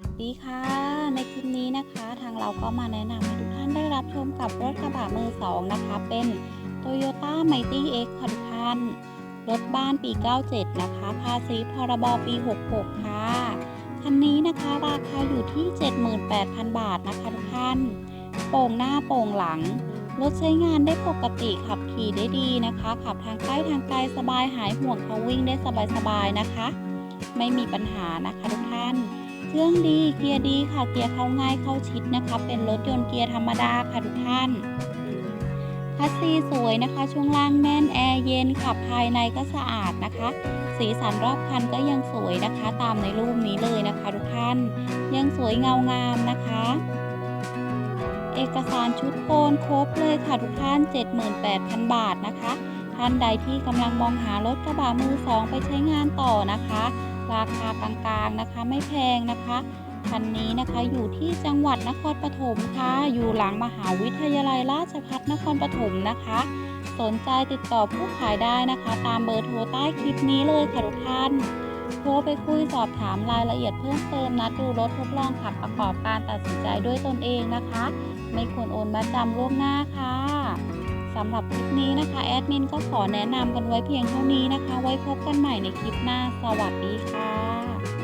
สวัสดีค่ะ ในคลิปนี้นะคะ ทางเราก็มาแนะนำให้ทุกท่านได้รับชมกับรถกระบะมือสองนะคะ เป็น Toyota Mighty X ค่ะทุกท่านรถบ้านปี 97 นะคะ ภาษีพรบปี 66 ค่ะ คันนี้นะคะราคาอยู่ที่ 78,000 บาทนะคะทุกท่าน โป่งหน้าโป่งหลัง รถใช้งานได้ปกติขับขี่ได้ดีนะคะ ขับทางใกล้ทางไกลสบายหายห่วงเขาวิ่งได้สบายๆนะคะ ไม่มีปัญหานะคะทุกท่าน เครื่องดีเกียร์ดีค่ะเกียร์เข้าง่ายเข้าชิดนะคะ เป็นรถยนต์เกียร์ธรรมดาค่ะทุกท่านคัสซีสวยนะคะ ช่วงล่างแน่นแอร์เย็นขับภายในก็สะอาดนะคะ สีสันรอบคันก็ยังสวยนะคะ ตามในรูปนี้เลยนะคะทุกท่าน ยังสวยเงางามนะคะ เอกสารชุดโอนครบเลยค่ะทุกท่าน 78,000 บาทนะคะ ท่านใดที่กำลังมองหารถกระบะมือสองไปใช้งานต่อนะคะ ราคากลางๆนะคะไม่แพงนะคะคันนี้นะคะอยู่ที่จังหวัดนครปฐมค่ะ อยู่หลังมหาวิทยาลัยราชภัฏนครปฐมนะคะ สนใจติดต่อผู้ขายได้นะคะ ตามเบอร์โทรใต้คลิปนี้เลยค่ะทุกท่านโทรไปคุยสอบถามรายละเอียดเพิ่มเติมนัดดูรถทดลองขับประกอบการตัดสินใจด้วยตนเองนะคะ ไม่ควรโอนมาจำล่วงหน้าค่ะ สำหรับคลิปนี้นะคะแอดมินก็ขอแนะนำกันไว้เพียงเท่านี้นะคะ ไว้พบกันใหม่ในคลิปหน้า สวัสดีค่ะ